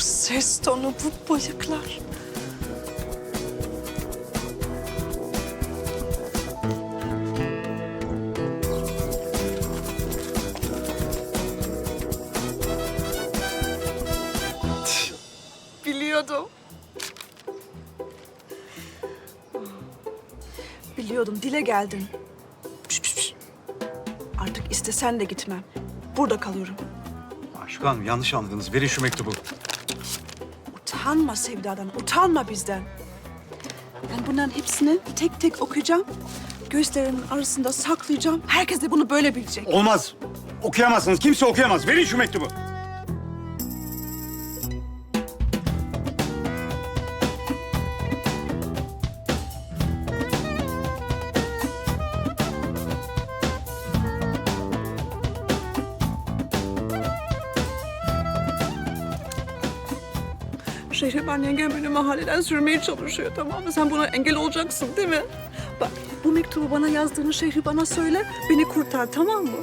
ses tonu, bu bıyıklar. Biliyordum. Biliyordum, dile geldin. Piş, piş. Artık istesen de gitmem. Burada kalıyorum. Aşık Hanım yanlış anladınız. Verin şu mektubu. Utanma Sevda'dan, utanma bizden. Ben bunların hepsini tek tek okuyacağım. Gözlerimin arasında saklayacağım. Herkes de bunu böyle bilecek. Olmaz. Okuyamazsınız. Kimse okuyamaz. Verin şu mektubu. Şehriban yengem beni mahalleden sürmeye çalışıyor tamam mı? Sen buna engel olacaksın değil mi? Bak bu mektubu bana yazdığını Şehriban'a söyle, beni kurtar tamam mı?